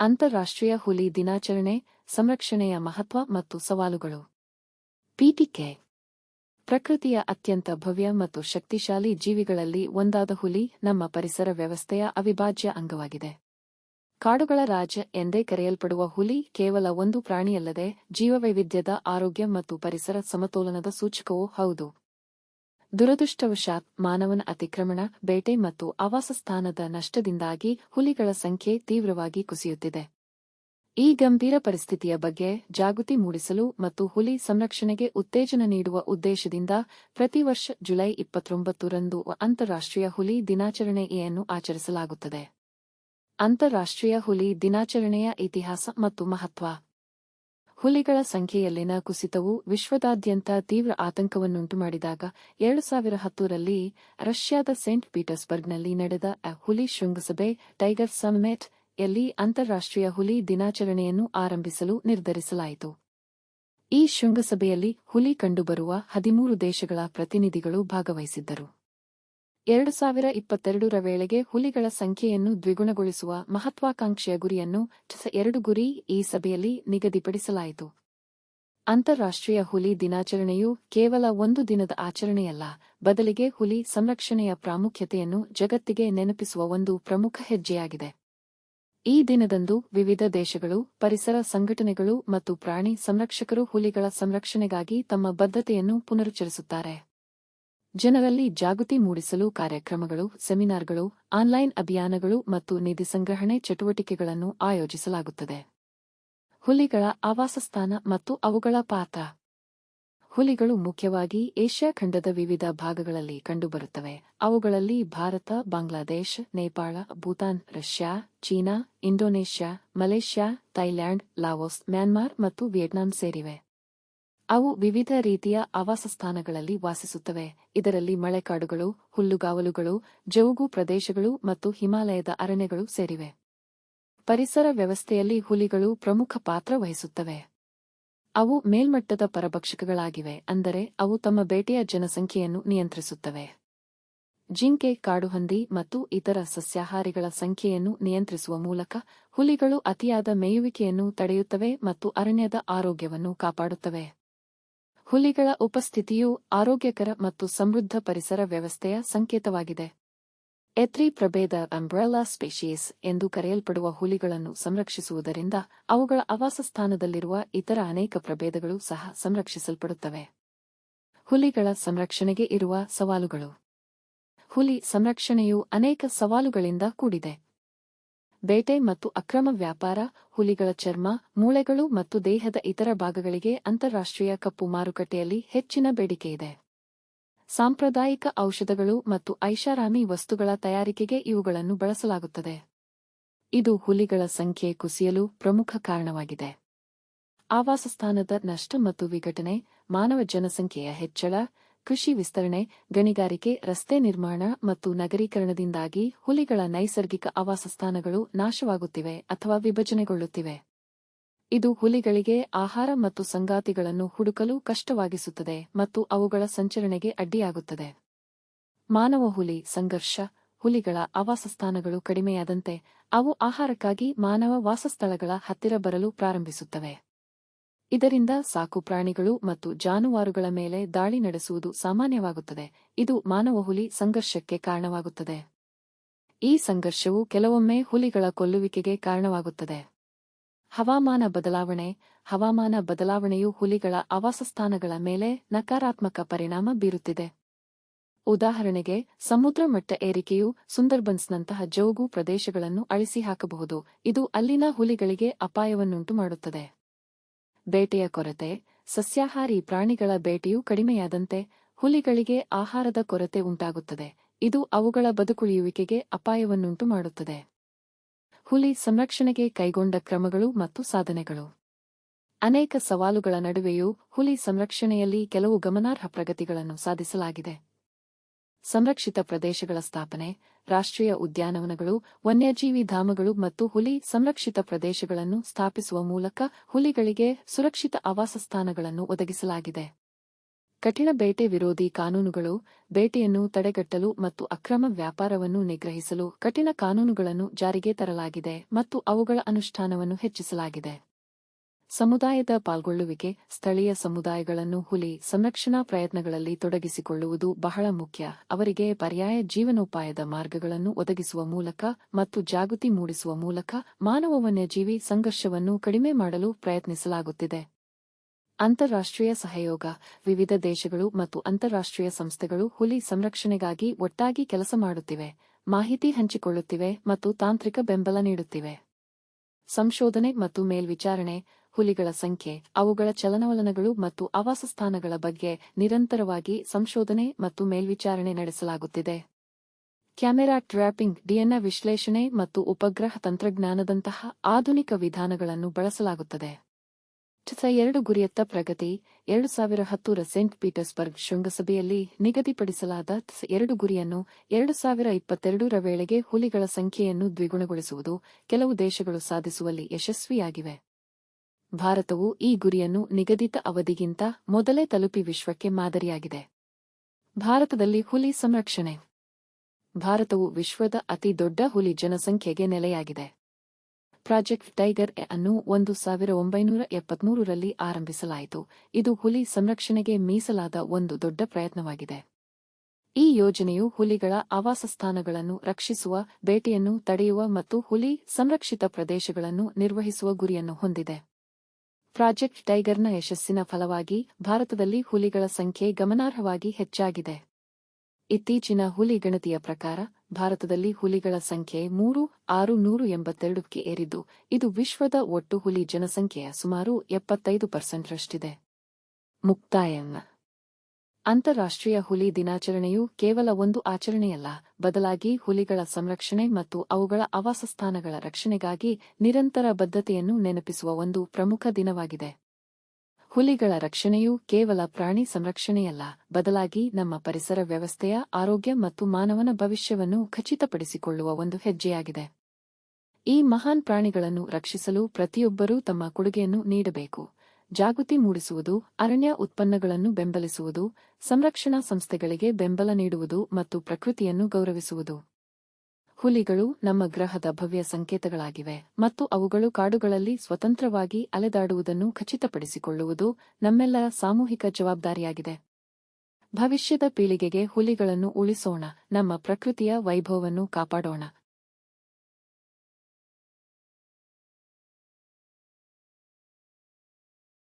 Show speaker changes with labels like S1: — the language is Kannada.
S1: ಅಂತಾರಾಷ್ಟ್ರೀಯ ಹುಲಿ ದಿನಾಚರಣೆ, ಸಂರಕ್ಷಣೆಯ ಮಹತ್ವ ಮತ್ತು ಸವಾಲುಗಳು. ಪಿಟಿಕೆ. ಪ್ರಕೃತಿಯ ಅತ್ಯಂತ ಭವ್ಯ ಮತ್ತು ಶಕ್ತಿಶಾಲಿ ಜೀವಿಗಳಲ್ಲಿ ಒಂದಾದ ಹುಲಿ ನಮ್ಮ ಪರಿಸರ ವ್ಯವಸ್ಥೆಯ ಅವಿಭಾಜ್ಯ ಅಂಗವಾಗಿದೆ. ಕಾಡುಗಳ ರಾಜ ಎಂದೇ ಕರೆಯಲ್ಪಡುವ ಹುಲಿ ಕೇವಲ ಒಂದು ಪ್ರಾಣಿಯಲ್ಲದೆ ಜೀವವೈವಿಧ್ಯದ ಆರೋಗ್ಯ ಮತ್ತು ಪರಿಸರ ಸಮತೋಲನದ ಸೂಚಕವೂ ಹೌದು. ದುರದೃಷ್ಟವಶಾತ್ ಮಾನವನ ಅತಿಕ್ರಮಣ, ಬೇಟೆ ಮತ್ತು ಆವಾಸಸ್ಥಾನದ ನಷ್ಟದಿಂದಾಗಿ ಹುಲಿಗಳ ಸಂಖ್ಯೆ ತೀವ್ರವಾಗಿ ಕುಸಿಯುತ್ತಿದೆ. ಈ ಗಂಭೀರ ಪರಿಸ್ಥಿತಿಯ ಬಗ್ಗೆ ಜಾಗೃತಿ ಮೂಡಿಸಲು ಮತ್ತು ಹುಲಿ ಸಂರಕ್ಷಣೆಗೆ ಉತ್ತೇಜನ ನೀಡುವ ಉದ್ದೇಶದಿಂದ ಪ್ರತಿ ವರ್ಷ ಜುಲೈ ಇಪ್ಪತ್ತೊಂಬತ್ತರಂದು ಅಂತಾರಾಷ್ಟ್ರೀಯ ಹುಲಿ ದಿನಾಚರಣೆಯನ್ನು ಆಚರಿಸಲಾಗುತ್ತದೆ. ಅಂತಾರಾಷ್ಟ್ರೀಯ ಹುಲಿ ದಿನಾಚರಣೆಯ ಇತಿಹಾಸ ಮತ್ತು ಮಹತ್ವ. ಹುಲಿಗಳ ಸಂಖ್ಯೆಯಲ್ಲಿನ ಕುಸಿತವು ವಿಶ್ವದಾದ್ಯಂತ ತೀವ್ರ ಆತಂಕವನ್ನುಂಟು ಮಾಡಿದಾಗ ಎರಡು ಸಾವಿರ ಹತ್ತರಲ್ಲಿ ರಷ್ಯಾದ ಸೇಂಟ್ ಪೀಟರ್ಸ್ಬರ್ಗ್ನಲ್ಲಿ ನಡೆದ ಹುಲಿ ಶೃಂಗಸಭೆ ಟೈಗರ್ ಸಮ್ಮೆಟ್ ಯಲ್ಲಿ ಅಂತಾರಾಷ್ಟ್ರೀಯ ಹುಲಿ ದಿನಾಚರಣೆಯನ್ನು ಆರಂಭಿಸಲು ನಿರ್ಧರಿಸಲಾಯಿತು. ಈ ಶೃಂಗಸಭೆಯಲ್ಲಿ ಹುಲಿ ಕಂಡುಬರುವ ಹದಿಮೂರು ದೇಶಗಳ ಪ್ರತಿನಿಧಿಗಳು ಭಾಗವಹಿಸಿದ್ದರು. ಎರಡು ಸಾವಿರ ಇಪ್ಪತ್ತೆರಡರ ವೇಳೆಗೆ ಹುಲಿಗಳ ಸಂಖ್ಯೆಯನ್ನು ದ್ವಿಗುಣಗೊಳಿಸುವ ಮಹತ್ವಾಕಾಂಕ್ಷೆಯ ಗುರಿಯನ್ನು ಎರಡು ಗುರಿ ಈ ಸಭೆಯಲ್ಲಿ ನಿಗದಿಪಡಿಸಲಾಯಿತು. ಅಂತಾರಾಷ್ಟ್ರೀಯ ಹುಲಿ ದಿನಾಚರಣೆಯು ಕೇವಲ ಒಂದು ದಿನದ ಆಚರಣೆಯಲ್ಲ, ಬದಲಿಗೆ ಹುಲಿ ಸಂರಕ್ಷಣೆಯ ಪ್ರಾಮುಖ್ಯತೆಯನ್ನು ಜಗತ್ತಿಗೆ ನೆನಪಿಸುವ ಒಂದು ಪ್ರಮುಖ ಹೆಜ್ಜೆಯಾಗಿದೆ. ಈ ದಿನದಂದು ವಿವಿಧ ದೇಶಗಳು, ಪರಿಸರ ಸಂಘಟನೆಗಳು ಮತ್ತು ಪ್ರಾಣಿ ಸಂರಕ್ಷಕರು ಹುಲಿಗಳ ಸಂರಕ್ಷಣೆಗಾಗಿ ತಮ್ಮ ಬದ್ಧತೆಯನ್ನು ಪುನರುಚ್ಚರಿಸುತ್ತಾರೆ. ಜನರಲ್ಲಿ ಜಾಗೃತಿ ಮೂಡಿಸಲು ಕಾರ್ಯಕ್ರಮಗಳು, ಸೆಮಿನಾರ್ಗಳು, ಆನ್ಲೈನ್ ಅಭಿಯಾನಗಳು ಮತ್ತು ನಿಧಿ ಸಂಗ್ರಹಣೆ ಚಟುವಟಿಕೆಗಳನ್ನು ಆಯೋಜಿಸಲಾಗುತ್ತದೆ. ಹುಲಿಗಳ ಆವಾಸಸ್ಥಾನ ಮತ್ತು ಅವುಗಳ ಪಾತ್ರ. ಹುಲಿಗಳು ಮುಖ್ಯವಾಗಿ ಏಷ್ಯಾ ಖಂಡದ ವಿವಿಧ ಭಾಗಗಳಲ್ಲಿ ಕಂಡುಬರುತ್ತವೆ. ಅವುಗಳಲ್ಲಿ Bharat, Bangladesh, Nepal, Bhutan, Russia, China, Indonesia, Malaysia, Thailand, Laos, Myanmar ಮತ್ತು ವಿಯೆಟ್ನಾಂ ಸೇರಿವೆ. ಅವು ವಿವಿಧ ರೀತಿಯ ಆವಾಸಸ್ಥಾನಗಳಲ್ಲಿ ವಾಸಿಸುತ್ತವೆ. ಇದರಲ್ಲಿ ಮಳೆಕಾಡುಗಳು, ಹುಲ್ಲುಗಾವಲುಗಳು ಜೌಗು ಪ್ರದೇಶಗಳು ಮತ್ತು ಹಿಮಾಲಯದ ಅರಣ್ಯಗಳು ಸೇರಿವೆ. ಪರಿಸರ ವ್ಯವಸ್ಥೆಯಲ್ಲಿ ಹುಲಿಗಳು ಪ್ರಮುಖ ಪಾತ್ರ ವಹಿಸುತ್ತವೆ. ಅವು ಮೇಲ್ಮಟ್ಟದ ಪರಭಕ್ಷಕಗಳಾಗಿವೆ, ಅಂದರೆ ಅವು ತಮ್ಮ ಬೇಟೆಯ ಜನಸಂಖ್ಯೆಯನ್ನು ನಿಯಂತ್ರಿಸುತ್ತವೆ. ಜಿಂಕೆ, ಕಾಡುಹಂದಿ ಮತ್ತು ಇತರ ಸಸ್ಯಾಹಾರಿಗಳ ಸಂಖ್ಯೆಯನ್ನು ನಿಯಂತ್ರಿಸುವ ಮೂಲಕ ಹುಲಿಗಳು ಅತಿಯಾದ ಮೇಯುವಿಕೆಯನ್ನು ತಡೆಯುತ್ತವೆ ಮತ್ತು ಅರಣ್ಯದ ಆರೋಗ್ಯವನ್ನು ಕಾಪಾಡುತ್ತವೆ. ಹುಲಿಗಳ ಉಪಸ್ಥಿತಿಯು ಆರೋಗ್ಯಕರ ಮತ್ತು ಸಮೃದ್ಧ ಪರಿಸರ ವ್ಯವಸ್ಥೆಯ ಸಂಕೇತವಾಗಿದೆ. ಎತ್ರಿ ಪ್ರಭೇದ ಅಂಬ್ರೆಲಾ ಸ್ಪೇಷಿಯಸ್ ಎಂದು ಕರೆಯಲ್ಪಡುವ ಹುಲಿಗಳನ್ನು ಸಂರಕ್ಷಿಸುವುದರಿಂದ ಅವುಗಳ ಆವಾಸಸ್ಥಾನದಲ್ಲಿರುವ ಇತರ ಅನೇಕ ಪ್ರಭೇದಗಳು ಸಹ ಸಂರಕ್ಷಿಸಲ್ಪಡುತ್ತವೆ. ಹುಲಿಗಳ ಸಂರಕ್ಷಣೆಗೆ ಇರುವ ಸವಾಲುಗಳು. ಹುಲಿ ಸಂರಕ್ಷಣೆಯು ಅನೇಕ ಸವಾಲುಗಳಿಂದ ಕೂಡಿದೆ. ಬೇಟೆ ಮತ್ತು ಅಕ್ರಮ ವ್ಯಾಪಾರ, ಹುಲಿಗಳ ಚರ್ಮ, ಮೂಳೆಗಳು ಮತ್ತು ದೇಹದ ಇತರ ಭಾಗಗಳಿಗೆ ಅಂತಾರಾಷ್ಟ್ರೀಯ ಕಪ್ಪು ಮಾರುಕಟ್ಟೆಯಲ್ಲಿ ಹೆಚ್ಚಿನ ಬೇಡಿಕೆಯಿದೆ ಸಾಂಪ್ರದಾಯಿಕ ಔಷಧಗಳು ಮತ್ತು ಐಷಾರಾಮಿ ವಸ್ತುಗಳ ತಯಾರಿಕೆಗೆ ಇವುಗಳನ್ನು ಬಳಸಲಾಗುತ್ತದೆ. ಇದು ಹುಲಿಗಳ ಸಂಖ್ಯೆ ಕುಸಿಯಲು ಪ್ರಮುಖ ಕಾರಣವಾಗಿದೆ. ಆವಾಸಸ್ಥಾನದ ನಷ್ಟ ಮತ್ತು ವಿಘಟನೆ, ಮಾನವ ಜನಸಂಖ್ಯೆಯ ಹೆಚ್ಚಳ ಕೃಷಿ ವಿಸ್ತರಣೆ, ಗಣಿಗಾರಿಕೆ, ರಸ್ತೆ ನಿರ್ಮಾಣ ಮತ್ತು ನಗರೀಕರಣದಿಂದಾಗಿ ಹುಲಿಗಳ ನೈಸರ್ಗಿಕ ಆವಾಸಸ್ಥಾನಗಳು ನಾಶವಾಗುತ್ತಿವೆ ಅಥವಾ ವಿಭಜನೆಗೊಳ್ಳುತ್ತಿವೆ. ಇದು ಹುಲಿಗಳಿಗೆ ಆಹಾರ ಮತ್ತು ಸಂಗಾತಿಗಳನ್ನು ಹುಡುಕಲು ಕಷ್ಟವಾಗಿಸುತ್ತದೆ ಮತ್ತು ಅವುಗಳ ಸಂಚರಣೆಗೆ ಅಡ್ಡಿಯಾಗುತ್ತದೆ. ಮಾನವ ಹುಲಿ ಸಂಘರ್ಷ, ಹುಲಿಗಳ ಆವಾಸಸ್ಥಾನಗಳು ಕಡಿಮೆಯಾದಂತೆ ಅವು ಆಹಾರಕ್ಕಾಗಿ ಮಾನವ ವಾಸಸ್ಥಳಗಳ ಹತ್ತಿರ ಬರಲು ಪ್ರಾರಂಭಿಸುತ್ತವೆ. ಇದರಿಂದ ಸಾಕು ಪ್ರಾಣಿಗಳು ಮತ್ತು ಜಾನುವಾರುಗಳ ಮೇಲೆ ದಾಳಿ ನಡೆಸುವುದು ಸಾಮಾನ್ಯವಾಗುತ್ತದೆ. ಇದು ಮಾನವ ಹುಲಿ ಸಂಘರ್ಷಕ್ಕೆ ಕಾರಣವಾಗುತ್ತದೆ. ಈ ಸಂಘರ್ಷವು ಕೆಲವೊಮ್ಮೆ ಹುಲಿಗಳ ಕೊಲ್ಲುವಿಕೆಗೆ ಕಾರಣವಾಗುತ್ತದೆ. ಹವಾಮಾನ ಬದಲಾವಣೆ, ಹವಾಮಾನ ಬದಲಾವಣೆಯು ಹುಲಿಗಳ ಆವಾಸಸ್ಥಾನಗಳ ಮೇಲೆ ನಕಾರಾತ್ಮಕ ಪರಿಣಾಮ ಬೀರುತ್ತಿದೆ. ಉದಾಹರಣೆಗೆ, ಸಮುದ್ರ ಮಟ್ಟ ಏರಿಕೆಯು ಸುಂದರ್ಬನ್ಸ್ನಂತಹ ಜೋಗು ಪ್ರದೇಶಗಳನ್ನು ಅಳಿಸಿ ಹಾಕಬಹುದು ಇದು ಅಲ್ಲಿನ ಹುಲಿಗಳಿಗೆ ಅಪಾಯವನ್ನುಂಟು ಮಾಡುತ್ತದೆ ಬೇಟೆಯ ಕೊರತೆ, ಸಸ್ಯಾಹಾರಿ ಪ್ರಾಣಿಗಳ ಬೇಟೆಯು ಕಡಿಮೆಯಾದಂತೆ ಹುಲಿಗಳಿಗೆ ಆಹಾರದ ಕೊರತೆ ಉಂಟಾಗುತ್ತದೆ. ಇದು ಅವುಗಳ ಬದುಕುಳಿಯುವಿಕೆಗೆ ಅಪಾಯವನ್ನುಂಟು ಮಾಡುತ್ತದೆ. ಹುಲಿ ಸಂರಕ್ಷಣೆಗೆ ಕೈಗೊಂಡ ಕ್ರಮಗಳು ಮತ್ತು ಸಾಧನೆಗಳು. ಅನೇಕ ಸವಾಲುಗಳ ನಡುವೆಯೂ ಹುಲಿ ಸಂರಕ್ಷಣೆಯಲ್ಲಿ ಕೆಲವು ಗಮನಾರ್ಹ ಪ್ರಗತಿಗಳನ್ನು ಸಾಧಿಸಲಾಗಿದೆ. ಸಂರಕ್ಷಿತ ಪ್ರದೇಶಗಳ ಸ್ಥಾಪನೆ, ರಾಷ್ಟ್ರೀಯ ಉದ್ಯಾನವನಗಳು, ವನ್ಯಜೀವಿ ಧಾಮಗಳು ಮತ್ತು ಹುಲಿ ಸಂರಕ್ಷಿತ ಪ್ರದೇಶಗಳನ್ನು ಸ್ಥಾಪಿಸುವ ಮೂಲಕ ಹುಲಿಗಳಿಗೆ ಸುರಕ್ಷಿತ ಆವಾಸಸ್ಥಾನಗಳನ್ನು ಒದಗಿಸಲಾಗಿದೆ. ಕಠಿಣ ಬೇಟೆ ವಿರೋಧಿ ಕಾನೂನುಗಳು, ಬೇಟೆಯನ್ನು ತಡೆಗಟ್ಟಲು ಮತ್ತು ಅಕ್ರಮ ವ್ಯಾಪಾರವನ್ನು ನಿಗ್ರಹಿಸಲು ಕಠಿಣ ಕಾನೂನುಗಳನ್ನು ಜಾರಿಗೆ ತರಲಾಗಿದೆ ಮತ್ತು ಅವುಗಳ ಅನುಷ್ಠಾನವನ್ನು ಹೆಚ್ಚಿಸಲಾಗಿದೆ. ಸಮುದಾಯದ ಪಾಲ್ಗೊಳ್ಳುವಿಕೆ, ಸ್ಥಳೀಯ ಸಮುದಾಯಗಳನ್ನು ಹುಲಿ ಸಂರಕ್ಷಣಾ ಪ್ರಯತ್ನಗಳಲ್ಲಿ ತೊಡಗಿಸಿಕೊಳ್ಳುವುದು ಬಹಳ ಮುಖ್ಯ. ಅವರಿಗೆ ಪರ್ಯಾಯ ಜೀವನೋಪಾಯದ ಮಾರ್ಗಗಳನ್ನು ಒದಗಿಸುವ ಮೂಲಕ ಮತ್ತು ಜಾಗೃತಿ ಮೂಡಿಸುವ ಮೂಲಕ ಮಾನವ ವನ್ಯಜೀವಿ ಸಂಘರ್ಷವನ್ನು ಕಡಿಮೆ ಮಾಡಲು ಪ್ರಯತ್ನಿಸಲಾಗುತ್ತಿದೆ. ಅಂತಾರಾಷ್ಟ್ರೀಯ ಸಹಯೋಗ, ವಿವಿಧ ದೇಶಗಳು ಮತ್ತು ಅಂತಾರಾಷ್ಟ್ರೀಯ ಸಂಸ್ಥೆಗಳು ಹುಲಿ ಸಂರಕ್ಷಣೆಗಾಗಿ ಒಟ್ಟಾಗಿ ಕೆಲಸ ಮಾಡುತ್ತಿವೆ, ಮಾಹಿತಿ ಹಂಚಿಕೊಳ್ಳುತ್ತಿವೆ ಮತ್ತು ತಾಂತ್ರಿಕ ಬೆಂಬಲ ನೀಡುತ್ತಿವೆ. ಸಂಶೋಧನೆ ಮತ್ತು ಮೇಲ್ವಿಚಾರಣೆ ಹುಲಿಗಳ ಸಂಖ್ಯೆ, ಅವುಗಳ ಚಲನವಲನಗಳು ಮತ್ತು ಆವಾಸಸ್ಥಾನಗಳ ಬಗ್ಗೆ ನಿರಂತರವಾಗಿ ಸಂಶೋಧನೆ ಮತ್ತು ಮೇಲ್ವಿಚಾರಣೆ ನಡೆಸಲಾಗುತ್ತಿದೆ. ಕ್ಯಾಮೆರಾ ಟ್ರ್ಯಾಪಿಂಗ್, ಡಿಎನ್ಎ ವಿಶ್ಲೇಷಣೆ ಮತ್ತು ಉಪಗ್ರಹ ತಂತ್ರಜ್ಞಾನದಂತಹ ಆಧುನಿಕ ವಿಧಾನಗಳನ್ನು ಬಳಸಲಾಗುತ್ತದೆ. ಎರಡು ಗುರಿಯತ್ತ ಪ್ರಗತಿ, ಎರಡು ಸಾವಿರ ಹತ್ತರ ಸೆಂಟ್ ಪೀಟರ್ಸ್ಬರ್ಗ್ ಶೃಂಗಸಭೆಯಲ್ಲಿ ನಿಗದಿಪಡಿಸಲಾದ ಎರಡು ಗುರಿಯನ್ನು ಎರಡು ಸಾವಿರ ಇಪ್ಪತ್ತೆರಡರ ವೇಳೆಗೆ ಹುಲಿಗಳ ಸಂಖ್ಯೆಯನ್ನು ದ್ವಿಗುಣಗೊಳಿಸುವುದು ಕೆಲವು ದೇಶಗಳು ಸಾಧಿಸುವಲ್ಲಿ ಯಶಸ್ವಿಯಾಗಿವೆ. ಭಾರತವು ಈ ಗುರಿಯನ್ನು ನಿಗದಿತ ಅವಧಿಗಿಂತ ಮೊದಲೇ ತಲುಪಿ ವಿಶ್ವಕ್ಕೆ ಮಾದರಿಯಾಗಿದೆ. ಭಾರತದಲ್ಲಿ ಹುಲಿ ಸಂರಕ್ಷಣೆ. ಭಾರತವು ವಿಶ್ವದ ಅತಿ ದೊಡ್ಡ ಹುಲಿ ಜನಸಂಖ್ಯೆಗೆ ನೆಲೆಯಾಗಿದೆ. ಪ್ರಾಜೆಕ್ಟ್ ಟೈಗರ್ ಅನ್ನು ಒಂದು ಸಾವಿರ ಒಂಬೈನೂರ ಎಪ್ಪತ್ಮೂರರಲ್ಲಿ ಆರಂಭಿಸಲಾಯಿತು. ಇದು ಹುಲಿ ಸಂರಕ್ಷಣೆಗೆ ಮೀಸಲಾದ ಒಂದು ದೊಡ್ಡ ಪ್ರಯತ್ನವಾಗಿದೆ. ಈ ಯೋಜನೆಯು ಹುಲಿಗಳ ಆವಾಸಸ್ಥಾನಗಳನ್ನು ರಕ್ಷಿಸುವ, ಬೇಟೆಯನ್ನು ತಡೆಯುವ ಮತ್ತು ಹುಲಿ ಸಂರಕ್ಷಿತ ಪ್ರದೇಶಗಳನ್ನು ನಿರ್ವಹಿಸುವ ಗುರಿಯನ್ನು ಹೊಂದಿದೆ. ಪ್ರಾಜೆಕ್ಟ್ ಟೈಗರ್ನ ಯಶಸ್ಸಿನ ಫಲವಾಗಿ ಭಾರತದಲ್ಲಿ ಹುಲಿಗಳ ಸಂಖ್ಯೆ ಗಮನಾರ್ಹವಾಗಿ ಹೆಚ್ಚಾಗಿದೆ. ಇತ್ತೀಚಿನ ಹುಲಿ ಗಣತಿಯ ಪ್ರಕಾರ ಭಾರತದಲ್ಲಿ ಹುಲಿಗಳ ಸಂಖ್ಯೆ ಮೂರು, ಆರು, ನೂರು ಎಂಬತ್ತೆರಡಕ್ಕೆ ಏರಿದ್ದು, ಇದು ವಿಶ್ವದ ಒಟ್ಟು ಹುಲಿ ಜನಸಂಖ್ಯೆಯ ಸುಮಾರು ಎಪ್ಪತ್ತೈದು ಪರ್ಸೆಂಟ್ರಷ್ಟಿದೆ. ಮುಕ್ತಾಯ. ಅಂತಾರಾಷ್ಟ್ರೀಯ ಹುಲಿ ದಿನಾಚರಣೆಯು ಕೇವಲ ಒಂದು ಆಚರಣೆಯಲ್ಲ, ಬದಲಾಗಿ ಹುಲಿಗಳ ಸಂರಕ್ಷಣೆ ಮತ್ತು ಅವುಗಳ ಆವಾಸಸ್ಥಾನಗಳ ರಕ್ಷಣೆಗಾಗಿ ನಿರಂತರ ಬದ್ಧತೆಯನ್ನು ನೆನಪಿಸುವ ಒಂದು ಪ್ರಮುಖ ದಿನವಾಗಿದೆ. ಹುಲಿಗಳ ರಕ್ಷಣೆಯು ಕೇವಲ ಪ್ರಾಣಿ ಸಂರಕ್ಷಣೆಯಲ್ಲ, ಬದಲಾಗಿ ನಮ್ಮ ಪರಿಸರ ವ್ಯವಸ್ಥೆಯ ಆರೋಗ್ಯ ಮತ್ತು ಮಾನವನ ಭವಿಷ್ಯವನ್ನು ಖಚಿತಪಡಿಸಿಕೊಳ್ಳುವ ಒಂದು ಹೆಜ್ಜೆಯಾಗಿದೆ. ಈ ಮಹಾನ್ ಪ್ರಾಣಿಗಳನ್ನು ರಕ್ಷಿಸಲು ಪ್ರತಿಯೊಬ್ಬರೂ ತಮ್ಮ ಕೊಡುಗೆಯನ್ನು ನೀಡಬೇಕು. ಜಾಗೃತಿ ಮೂಡಿಸುವುದು, ಅರಣ್ಯ ಉತ್ಪನ್ನಗಳನ್ನು ಬೆಂಬಲಿಸುವುದು, ಸಂರಕ್ಷಣಾ ಸಂಸ್ಥೆಗಳಿಗೆ ಬೆಂಬಲ ನೀಡುವುದು ಮತ್ತು ಪ್ರಕೃತಿಯನ್ನು ಗೌರವಿಸುವುದು. ಹುಲಿಗಳು ನಮ್ಮ ಗ್ರಹದ ಭವ್ಯ ಸಂಕೇತಗಳಾಗಿವೆ ಮತ್ತು ಅವುಗಳು ಕಾಡುಗಳಲ್ಲಿ ಸ್ವತಂತ್ರವಾಗಿ ಅಲೆದಾಡುವುದನ್ನು ಖಚಿತಪಡಿಸಿಕೊಳ್ಳುವುದು ನಮ್ಮೆಲ್ಲರ ಸಾಮೂಹಿಕ ಜವಾಬ್ದಾರಿಯಾಗಿದೆ. ಭವಿಷ್ಯದ ಪೀಳಿಗೆಗೆ ಹುಲಿಗಳನ್ನು ಉಳಿಸೋಣ, ನಮ್ಮ ಪ್ರಕೃತಿಯ ವೈಭವವನ್ನು ಕಾಪಾಡೋಣ.